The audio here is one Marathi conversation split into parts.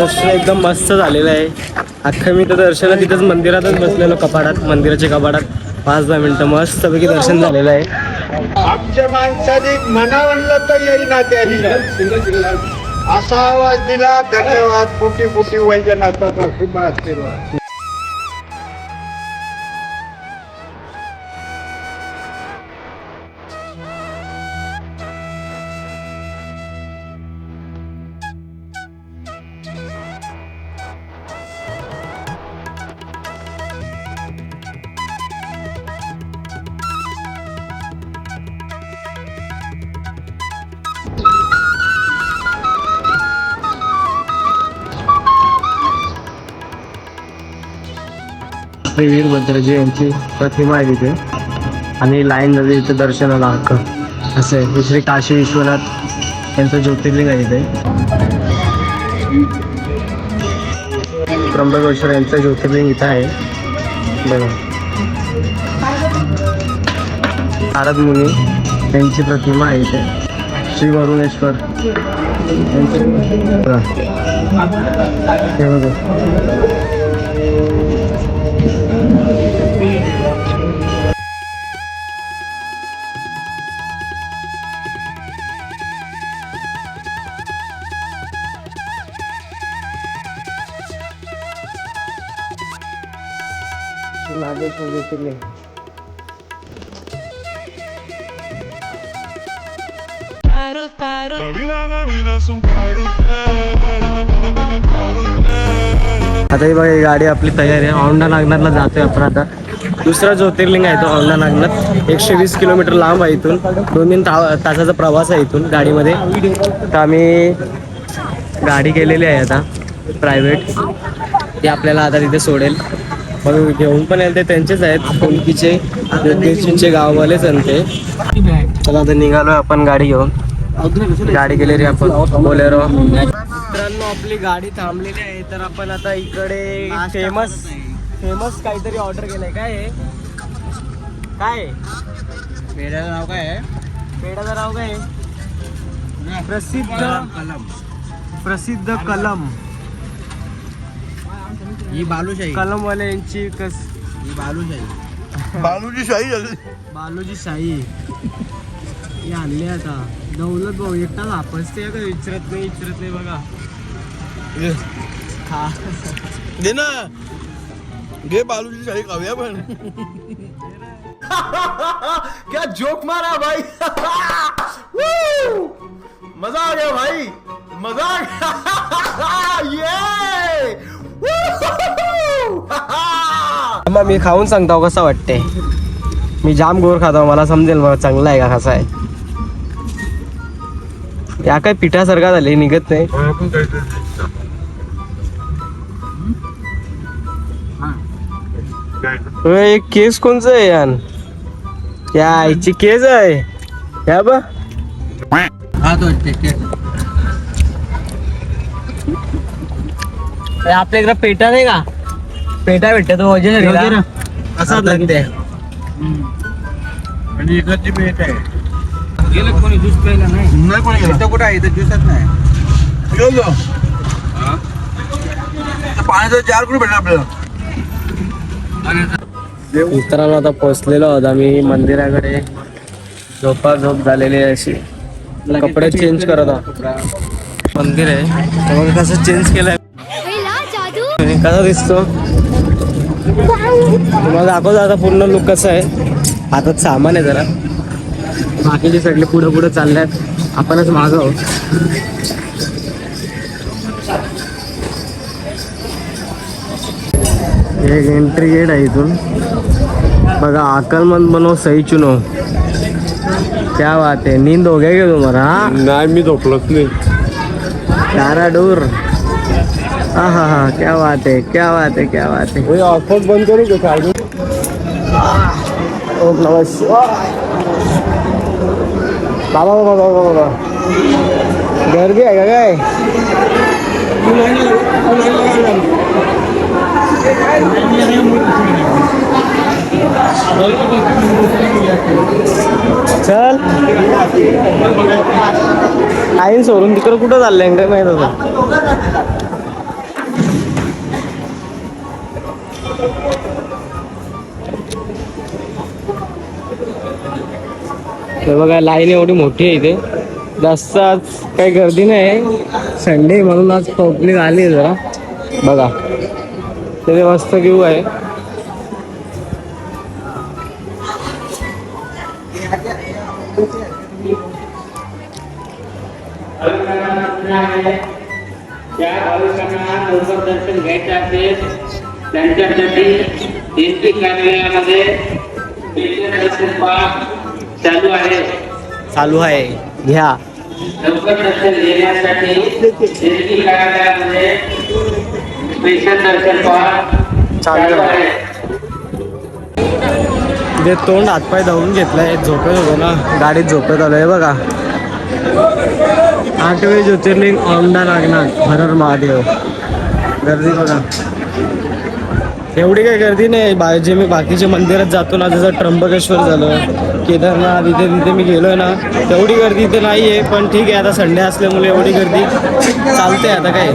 दर्शन एकदम मस्त झालेलं आहे. अख्खं मी तर दर्शना तिथंच मंदिरातच बसलेलो कपाडात मंदिराच्या कपाडात पाच दहा मिनिटं मस्तपैकी दर्शन झालेलं आहे. आमच्या माणसाने मनावरलं तर येईना त्याने असा आवाज दिला धन्यवाद. फुटी फुटी वैजनाथाचा खूप आशीर्वाद. श्री वीरभद्रजी यांची प्रतिमा आहे तिथे. आणि लाईन झाली इथे दर्शनाला हक्क. असं आहे. श्री काशी विश्वनाथ यांचं ज्योतिर्लिंग आहे इथे त्र्यंबकेश्वर यांचं ज्योतिर्लिंग इथं आहे. बघा. नारद मुनी यांची प्रतिमा आहे इथे. श्री वरुणेश्वर यांची. बघा. बघा नागेश्वर ज्योतिर्लिंग आता ही बघा ही गाडी आपली तयार आहे. औंढा नागनाथला जातोय आपण आता. दुसरा ज्योतिर्लिंग आहे तो औंढा नागनाथ. एकशे वीस किलोमीटर लांब आहे इथून. दोन तीन ता तासाचा प्रवास आहे इथून गाडीमध्ये. तर आम्ही गाडी केलेली आहे आता. प्रायव्हेट ती आपल्याला आता तिथे सोडेल. मग घेऊन पण येते त्यांचेच आहेत. कोणकीचे ज्योतिषींचे गाववालेच आहेत ते. चला आता निघालो आपण गाडी घेऊन. गाडी गेलेली आपण. बोलेरो मित्रांनो आपली गाडी थांबलेली आहे तर आपण आता इकडे फेमस फेमस काहीतरी ऑर्डर केलंय. काय आहे काय? आहे? पेढ्याचं नाव काय आहे? पेढाचं नाव काय आहे? प्रसिद्ध प्रसिद्ध कलम. ही बालूशाही. कलमवाले यांची कस ही बालूशाही. बालूची शाही झाली. बालूजी शाही. हे आणले आता. दौलत भाऊ एकटा वापसते का? विचारत नाही विचारत नाही बघा. हा. दे ना. घे बालूची शाही खाऊया पण. क्या जोक मारा भाई! मजा आ गया भाई. मजा आ गया. ये मग मी खाऊन सांगतो कसं वाटते? मी जाम गोर खातो मला समजेल मला चांगला आहे का कसा आहे? या काय पिठासारखा झाले निघत नाही. एक केस कोणचं आहे यान? या आईची केस आहे. या बा. हा तो आपल्या इकडे पेटा नाही का? पेटा भेटते तो वजन असाच लागते. आणि इकडची पेट आहे. गेलं कोणी? ज्यूस प्यायला नाही? नाही कोणी गेलं. कुठं आहे? इथं ज्यूसच नाही. पाण्याचं चार कुठे भेटणार आपल्याला? मित्रांनो आता पोचलेलो आहोत आम्ही मंदिराकडे. झोपा झोप झालेली आहे अशी. कपडे चेंज करत आहोत. मंदिर आहे. कसं चेंज केलंय कसा दिसतो. तुम्हाला दाखवतो आता पूर्ण लुक कसं आहे. हातात सामान आहे जरा. बाकीचे सगळे पुढे पुढे चालल्यात. आपणच मागं आहोत. एक एंट्री गेट आहे इथून. बघा आकलमंद बनो सही चुनो क्या बात है नींद हो गया क्या तुम्हारा हाँ? नाही मी झोपलोच नाही. तारा डूर हाँ हाँ हाँ क्या बात है, क्या बात है, क्या बात है। ओय आसपास बंद करू का साइड ओम नमः शिवाय बाबा बाबा बाबा बाबा घर भी का काय चल। आईन सोडून तिकडं कुठं चाललंय? काय माहित होतं हे बघा लाईन एवढी मोठी आहे इथे. जास्त आज काही गर्दी नाही. संडे म्हणून आज पब्लिक आली जरा. बघा तिथे मस्त घेऊ आहे. दर्शन घ्यायचं असेल त्यांच्यासाठी कार्यालयामध्ये चालू आहे. चालू आहे. घ्या. लवकर दर्शन घेण्यासाठी कार्यालयामध्ये स्पेशल दर्शन चालू आहे. जे तोंड हातपाय धावून घेतलाय. झोपेत होतो ना. गाडीत झोपेत आलोय बघा. आठवे ज्योतिर्लिंग औंढा नागनाथ हरर महादेव. गर्दी बघा. एवढी काही गर्दी नाही. बा जे मी बाकीच्या मंदिरात जातो ना जसं त्र्यंबकेश्वर झालं केदारनाथ इथे तिथे मी गेलोय ना तेवढी गर्दी इथे नाही आहे पण ठीक आहे आता संडे असल्यामुळे एवढी गर्दी चालते आता काय.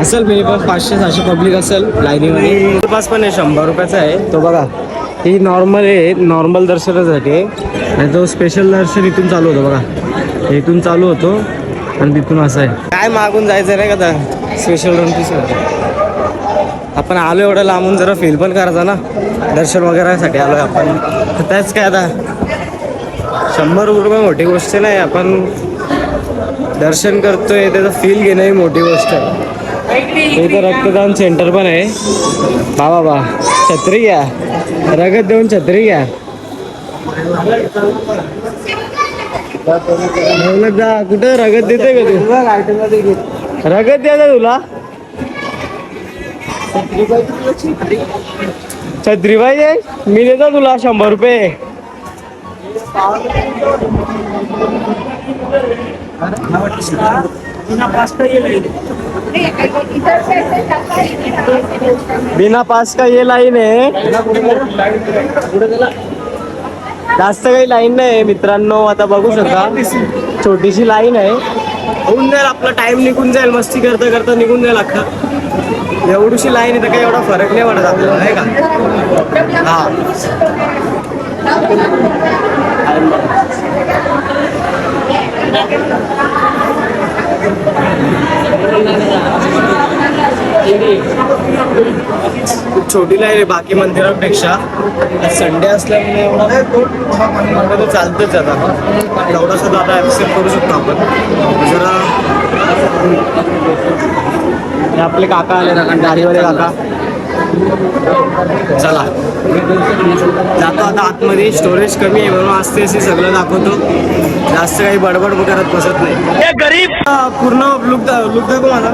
असेल मी पण पाचशे सहाशे पब्लिक असेल लाईनीमध्ये. पास पण आहे शंभर रुपयाचा आहे. तो बघा ही नॉर्मल आहे नॉर्मल दर्शनासाठी आहे. आणि तो स्पेशल दर्शन इथून चालू होतो बघा. इथून चालू होतो आणि तिथून असं आहे. काय मागून जायचं नाही का स्पेशल रन पीस आपण आलो एवढं लांबून जरा फील पण करायचा ना. दर्शन वगैरेसाठी आलो आहे आपण. तर त्याच काय आता? शंभर रुपये मोठी गोष्ट नाही आपण दर्शन करतोय त्याचं फील घेणं ही मोठी गोष्ट आहे. इथं रक्तदान सेंटर पण आहे. बा बाबा छत्री घ्या. रगत देऊन छत्री घ्या. जा. कुठं रगत देते का तू? रगत द्या तुला? छत्रीबाई पाहिजे मी देतो तुला शंभर रुपये. बिना पास का ये लाईन आहे. जास्त काही लाईन नाही मित्रांनो आता बघू शकता. छोटीशी लाईन आहे. होऊन जाईल आपला टाइम निघून जाईल मस्ती करता करता निघून जाईल अख्खा. एवढीशी लाईन आहे तर काही एवढा फरक नाही पडत आपल्याला नाही का? हा. खूप छोटी लाईन आहे बाकी मंदिरांपेक्षा. संडे असल्यामुळे एवढा एवढं तर चालतंच आता. एवढा सुद्धा आता ॲक्सेप्ट करू शकतो आपण. जरा हे आपले काका आले ना गाडीवाले काका. चला. जातो आता आतमध्ये. स्टोरेज कमी आहे म्हणून असते असे सगळं दाखवतो. जास्त काही बडबड करत बसत नाही. गरीब. पूर्ण लुक लुक दाखव माझा.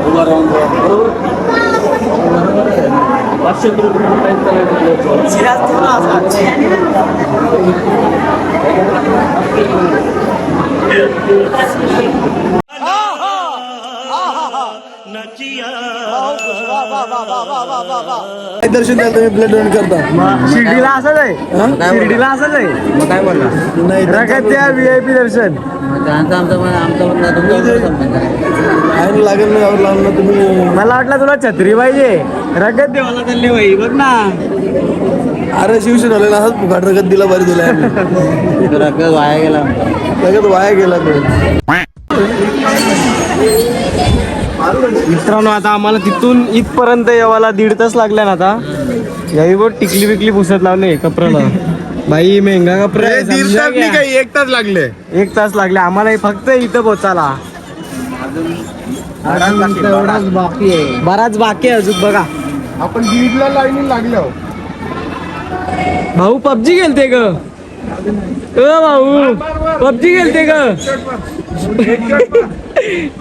सिराज दर्शन द्याल तुम्ही ब्लड डोनेट करता? शिर्डीला असंच आहे शिर्डीला असंच आहे मग काय बोलला नाही रगत द्या व्ही आय पी दर्शन? लागेल नाही यावर लावून ना तुम्ही मला वाटलं तुला छत्री पाहिजे. रगत दे मला चालली बाई बघ ना. अरे शिवसेना ना असंच फुकाट रगत दिला बरी दिला वाया गेला. रगत वाया गेला तो मित्रांनो आता आम्हाला तिथून इथपर्यंत यावाला दीड तास लागला ना आता. यावी बोट टिकली बिकली पुसत लावले कपड्याला बाई मेंगा कपडा आहे, समजा घ्या. एक तास लागले. एक तास लागले आम्हाला फक्त इथं पोचायला. बाकी आहे. बराच बाकी आहे अजून बघा. आपण दीडला लाईनी लागलो. भाऊ पबजी खेळते ग. अ भाऊ पबजी खेळते ग.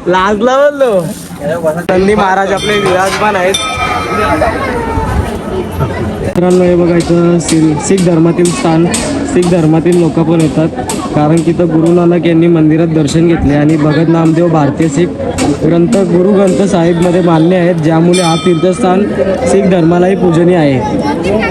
लाजला बोललो. संधी महाराज आपले विराजमान आहेत. मित्रांनो हे बघायचं सी- शीख धर्मातील स्थान शीख धर्मातील लोक पण येतात. कारण की तर गुरु नानक यांनी मंदिरात दर्शन घेतले आणि भगत नामदेव भारतीय शीख ग्रंथ गुरु ग्रंथ साहिबमध्ये मान्य आहेत ज्यामुळे हा तीर्थस्थान शीख धर्मालाही पूजनीय आहे.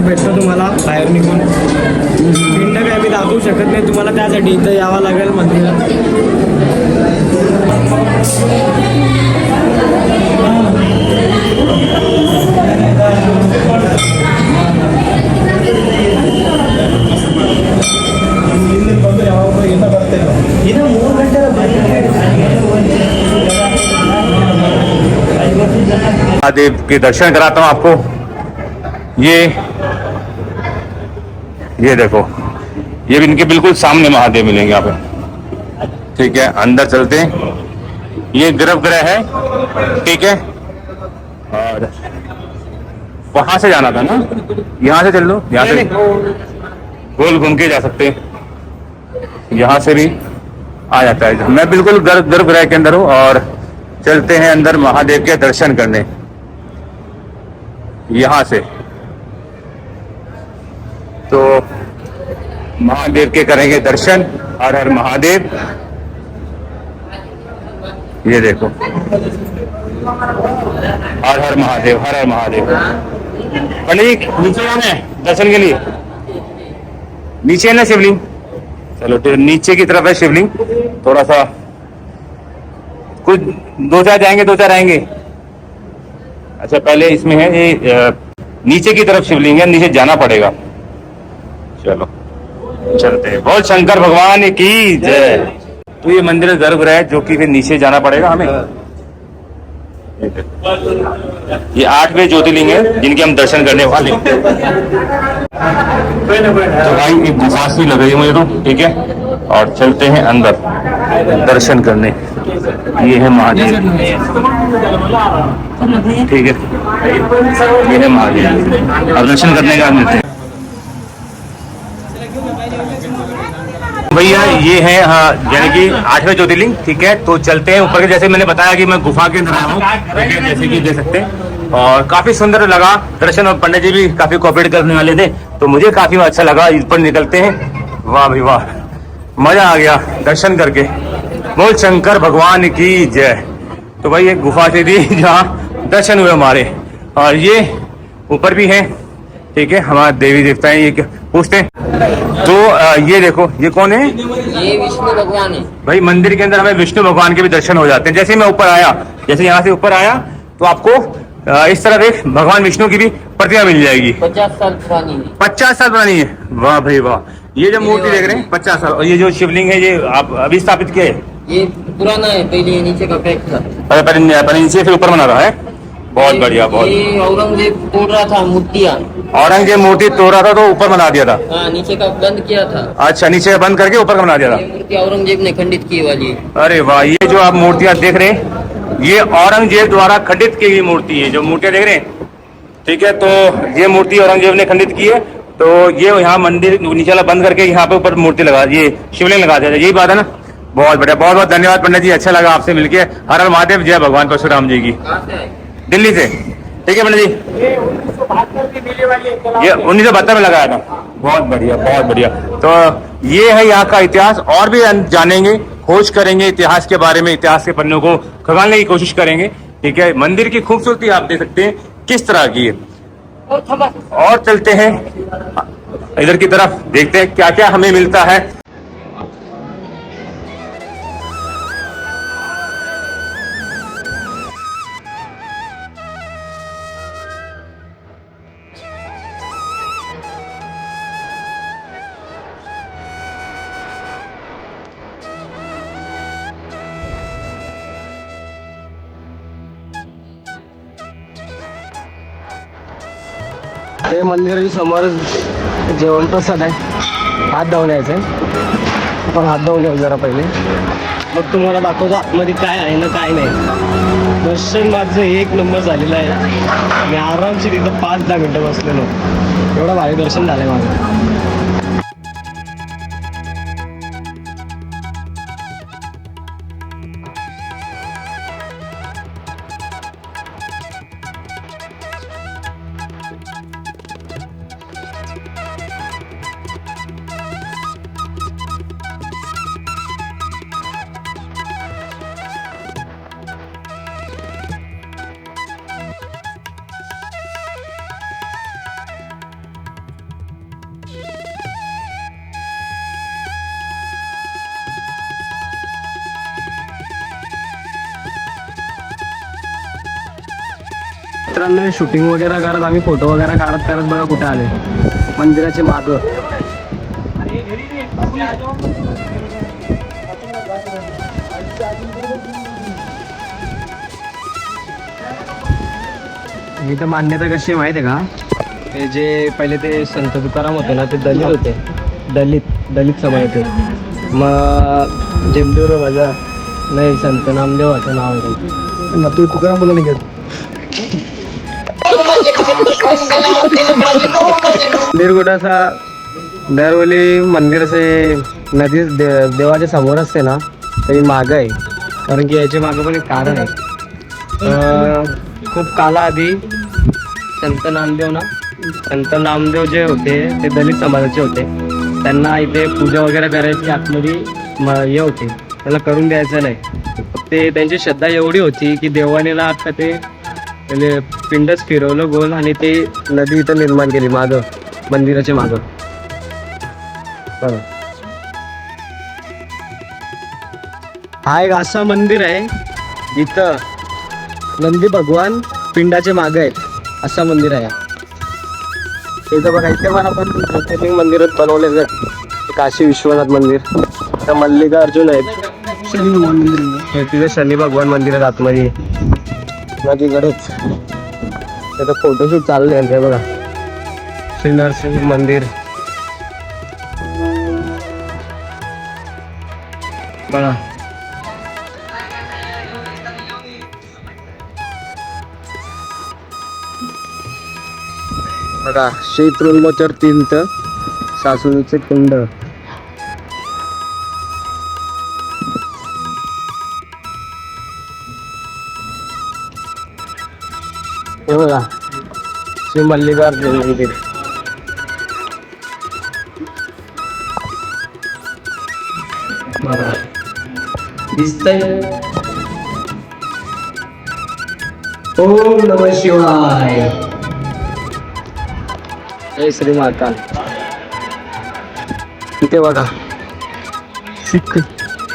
मग भेटतो तुम्हाला? बाहेर निघून. पिंड काय मी दाखवू शकत नाही. तुम्हाला त्यासाठी इथं यावं लागेल मंदिरात. महादेव के दर्शन कराता हूँ आपको। ये ये देखो, ये भी इनके बिल्कुल सामने महादेव मिलेंगे यहाँ पे। ठीक है, अंदर चलते हैं। ये गर्भगृह है, ठीक है। और वहाँ से जाना था ना? यहाँ से चल लो, यहाँ से। गोल घूम के जा सकते हैं। यहाँ से भी आ जाता है मैं बिल्कुल गर्भ गर्भगृह के अंदर हूँ और चलते हैं अंदर महादेव के दर्शन करने। यहाँ से। तो महादेव के करेंगे दर्शन, हर हर महादेव। ये देखो। हर हर महादेव, हर हर महादेव। पंडित नीचे है, दर्शन के लिए। नीचे है ना शिवलिंग? चलो तो नीचे की तरफ़ है शिवलिंग। थोड़ा सा कुछ दो चार जाएँगे, दो चार आएँगे। अच्छा पहले इसमें है, ये नीचे की तरफ़ शिवलिंग है, नीचे जाना पड़ेगा। चलो। चलते बोल, शंकर भगवान की जय। तो ये मंदिर गर्भगृह है जो कि फिर नीचे जाना पड़ेगा हमें। ये आठवें ज्योतिर्लिंग है, जिनके हम दर्शन करने वाले। तो भाई, एक गुफा सी लग रही है मुझे तो ठीक है? और चलते हैं अंदर, दर्शन करने। ये है महादेव। ठीक है? ये है महादेव। अब दर्शन करने का मिलते भैया, ये है हाँ यानी कि आठवें ज्योतिर्लिंग, ठीक है तो चलते हैं ऊपर के, जैसे मैंने बताया कि मैं गुफा के अंदर आया हूँ जैसे कि देख सकते हैं, और काफ़ी सुंदर लगा, दर्शन और पंडित जी भी काफ़ी कॉपरेट करने वाले थे तो मुझे काफ़ी अच्छा लगा, इस पर निकलते हैं, वाह भाई वाह, मज़ा आ गया, दर्शन करके, बोल शंकर भगवान की जय तो भाई एक गुफा से थी जहाँ दर्शन हुए हमारे, और ये ऊपर भी है, ठीक है, हमारे देवी देवता है ये पूछते हैं? तो ये देखो ये कौन है? ये विष्णु भगवान है। भाई मंदिर के अंदर हमें विष्णु भगवान के भी दर्शन हो जाते हैं। जैसे मैं ऊपर आया जैसे यहाँ से ऊपर आया तो आपको इस तरह एक भगवान विष्णु की भी प्रतिमा मिल जाएगी। पचास साल पुरानी है। पचास साल पुरानी है। वाह भाई वाह। ये जो मूर्ति देख रहे हैं पचास साल। और ये जो शिवलिंग है ये आप अभी स्थापित किए हैं? ये पुराना है पहले नीचे का पैक था। पहले नीचे फिर ऊपर बना रहा है। बहुत बढ़िया बहुत औरंगज़ेब तोड़ रहा था मूर्तियाँ। औरंगज़ेब मूर्ति तोड़ रहा था तो ऊपर बना दिया था? हाँ नीचे का बंद किया था। अच्छा नीचे बंद करके ऊपर का बना दिया ये मूर्ति औरंगज़ेब ने खंडित की वाली अरे वाह ये जो आप मूर्तियाँ देख रहे हैं ये औरंगज़ेब द्वारा खंडित की हुई मूर्ति है। जो मूर्तियाँ देख रहे हैं ठीक है तो ये मूर्ति औरंगज़ेब ने खंडित की है। तो ये यहाँ मंदिर नीचे वाला बंद करके यहाँ पे ऊपर मूर्ति लगा ये शिवलिंग लगा दिया यही बात है ना? बहुत बढ़िया बहुत बहुत धन्यवाद पंडित जी अच्छा लगा आपसे मिलके। हर हर महादेव जय भगवान परशुराम जी की। दिल्ली से। ठीक है पंडित जी? ये उन्नीस सौ बहत्तर में लगाया था। बहुत बढ़िया बहुत बढ़िया। तो ये है यहाँ का इतिहास, और भी जानेंगे, खोज करेंगे इतिहास के बारे में, इतिहास के पन्नों को खगालने की कोशिश करेंगे। ठीक है, मंदिर की खूबसूरती आप देख सकते हैं, किस तरह की है। और चलते हैं, इधर की तरफ़ देखते हैं क्या क्या हमें मिलता है। ते मंदिराच्या समोर जेवण प्रसाद आहे. हात धावून यायचं आहे पण हात धावून येऊ जरा पहिले. मग तुम्हाला दाखवतो आतमध्ये काय आहे ना काय नाही. दर्शन माझं एक नंबर झालेलं आहे. मी आरामशीर इथं पाच दहा मिनटं बसलेलो. एवढं भारी दर्शन झालं आहे माझं. मित्रांनो शूटिंग वगैरे करत आम्ही फोटो वगैरे काढत करत बघा कुठे आले मंदिराचे मागं. मी तर मान्यता कशी आहे माहिती आहे का? हे जे पहिले ते संत तुकाराम होते ना ते दलित होते. दलित दलित समाजाचे. मग जेमदेव माझा नाही संत नामदेवाचं नाव आहे. ना तू तुकाराम बोला निघत मंदिर कुठं असा दरवेळी मंदिर असे नदी दे, देवाच्या समोर असते ना तरी मागं आहे. कारण की याच्या मागं पण एक कारण आहे. खूप कालाआधी संत नामदेव ना संत नामदेव जे होते ते दलित समाजाचे होते. त्यांना इथे पूजा वगैरे करायची आतमध्ये म- हे होते. त्याला करून द्यायचं नाही. ते त्यांची श्रद्धा एवढी होती की देवाने ना आता ते म्हणजे पिंडच फिरवलं गोल आणि ते नदी इथं निर्माण केली मागं मंदिराच्या मागं. बघा. हा एक असं मंदिर आहे इथं नंदी भगवान पिंडाचे माग आहेत. असं मंदिर आहे इथं बघा इथे पण आपण ज्योतिर्लिंग मंदिरात बनवले जर काशी विश्वनाथ मंदिर. तर मल्लिकार्जुन आहेत. हे तिथे शनी भगवान मंदिर आहेत आतमध्ये. नदीकडेच त्याचा फोटोशूट चालू आहे ते बघा. श्री नरसिंह मंदिर. बघा. बघा श्री त्रुंबोचर तीर्थ सासूचे कुंड. हे बघा. श्री मल्लिकार्जुन मंदिर. दिसतंय. ओम नम शिवाय. जय श्री माता. इथे बघा. सिख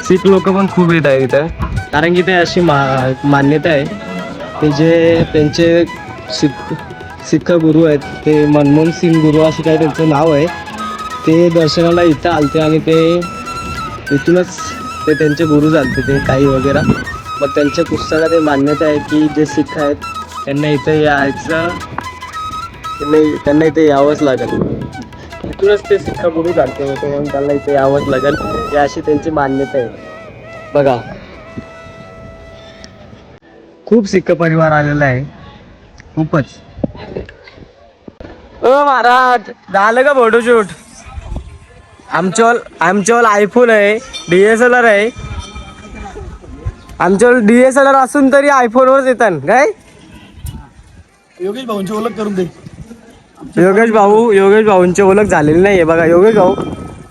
सिख लोक पण खूप येत आहेत इथं. कारण की ते अशी मा मान्यता आहे. ते जे त्यांचे सिख सिख गुरु आहेत. ते मनमोहन सिंग गुरु असं काय त्यांचं नाव आहे. ते दर्शनाला इथं आलते आणि ते इथूनच ते त्यांचे गुरु झालते ते काही वगैरे. मग त्यांच्या पुस्तकात हे मान्यता आहे की जे सिख आहेत त्यांना इथं यायचं त्यांना त्यांना इथे यावंच लागेल. इथूनच ते सिख गुरु झालते होते म्हणून त्यांना इथे यावंच लागेल. ही अशी त्यांची मान्यता आहे. बघा. खूप सिख परिवार आलेला आहे. खूपच. ओ महाराज झालं का फोटोशूट आमच्यावर आमच्यावर आयफोन आहे डी एस एल आर आहे. आमच्यावर डी एस एल आर असून तरी आयफोनवरच येतात काय? योगेश भाऊंची ओळख करून दे. योगेश भाऊ योगेश भाऊंची ओळख झालेली नाहीये बघा योगेश भाऊ.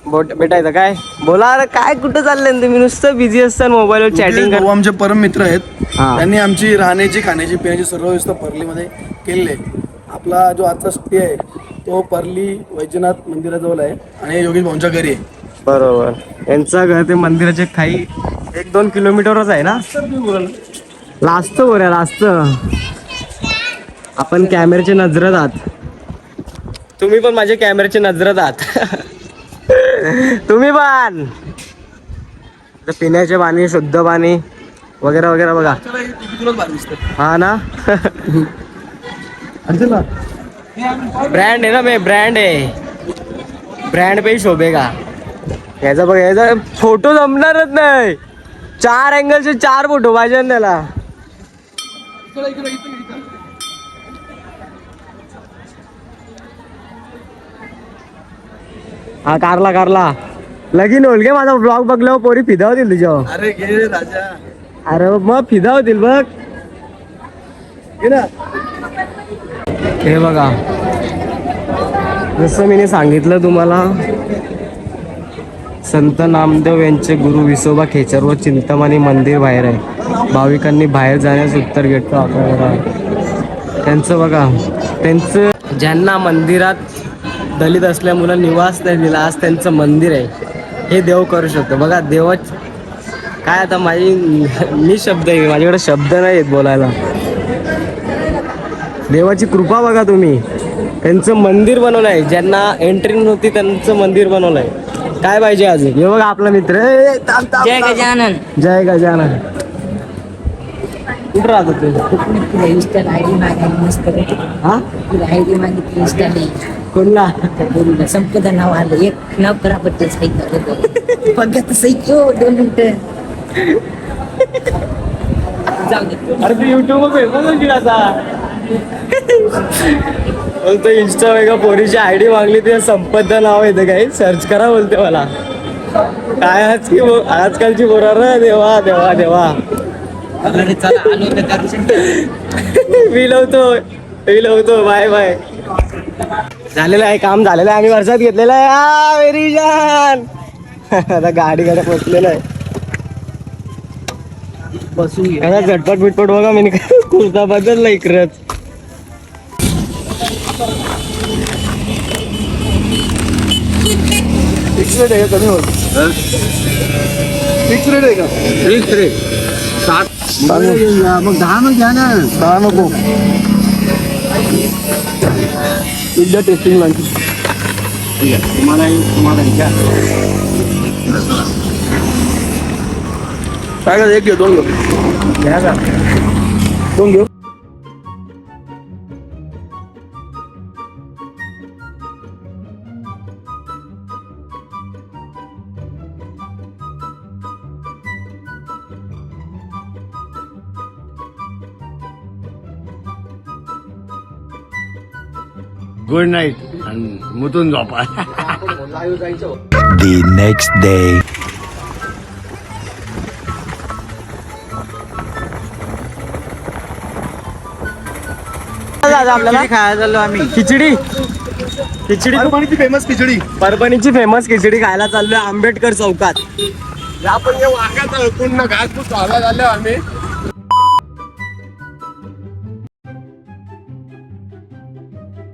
बोट भेटायचं काय? बोला अरे काय कुठं चाललंय ना तुम्ही? नुसतं बिझी असता मोबाईलवर चॅटिंग कर भाऊ आमचे परम मित्र आहेत. हा. त्यांनी आमची राहण्याची खाण्याची पिण्याची सर्व व्यवस्था पर्लीमध्ये केलेली आहे. आपला जो आजचा स्टे आहे तो पर्ली वैजनाथ मंदिराजवळ आहे आणि योगेश भाऊंच्या घरी आहे. बरोबर. यांचं घर ते मंदिराचे काही एक दोन किलोमीटरच आहे ना? लास्ट बऱ्या लास्ट. आपण कॅमेऱ्याचे नजरत आहात. तुम्ही पण माझ्या कॅमेऱ्याचे नजरत आहात. तुम्ही पण. पिण्याचे पाणी शुद्ध पाणी वगैरे वगैरे बघा. हा ना? ब्रँड आहे ना मे ब्रँड आहे. ब्रँड पे शोभे का? याचा बघ याचा फोटो जमणारच नाही. चार अँगलचे चार फोटो पाहिजे ना त्याला. हा कारला कारला. लगीन होईल गे माझा ब्लॉग बघल्यावर पोरी फिदा होतील तुझ्यावर अरे घे रे राजा. अरे मग फिदा होतील बघ. घे ना. हे बघा. जसं मी सांगितलं तुम्हाला संत नामदेव यांचे गुरु विसोबा खेचर व चिंतामणी मंदिर बाहेर आहे. भाविकांनी बाहेर जाण्यास उत्तर वापर करा त्यांचं बघा. त्यांचं ज्यांना मंदिरात दलित असल्यामुळं निवास नाही दिला. आज त्यांचं मंदिर आहे. हे देव करू शकतो. बघा देवच काय आता माझी मी शब्द आहे माझ्याकडे शब्द नाही आहेत बोलायला. देवाची कृपा बघा तुम्ही. त्यांचं मंदिर बनवलं आहे. ज्यांना एंट्री नव्हती त्यांचं मंदिर बनवलं आहे. काय पाहिजे अजून? हे बघा आपला मित्र. जय. गजानन. जय गजानन. कुठं राहतो तू? तुला इंस्टाला आयडी मागायला मस्त. हा? तुला आयडी मागितली इंस्टाने कोणला? त्या पोरीला संपदा नाव आलं. एक नाव कराबद्दल सांगितलं बघा तसं ऐकू दोन मिनिटं. जाऊ दे. अरे तू युट्यूब फेमस होती असा बोलतो इंस्टा वेगा पोरीची आयडी मागली ते संपत नाव येतं काही. सर्च करा बोलते मला. काय आज की आजकालची पोरं रे देवा देवा देवा. मी लावतो मी लावतो बाय बाय. झालेलं आहे काम झालेलं आहे. आम्ही वर्षात घेतलेलं आहे. आ, मेरी जान आता गाडीकडे पोचलेलं आहे. बसून झटपट बिटपट बघा मी कुर्ता बदलला इकडच फिक्स रेट आहे का कमी होत फिक्स रेट आहे का? फिक्स रे मग दहा मग घ्या ना दहा नको इंडिया टेस्टिंग लंच काय का एक घेऊ दोन घेऊ घ्या का दोन घेऊ गुड नाईट आणि मुतून झोपा the next day. आपल्याला खायला चाललो आम्ही. खिचडी? खिचडी परभणीची फेमस खिचडी. परभणीची फेमस खिचडी खायला चाललोय आंबेडकर चौकात. आपण जे वाघाचा पूर्ण घासपूस व्हायला झालो आम्ही.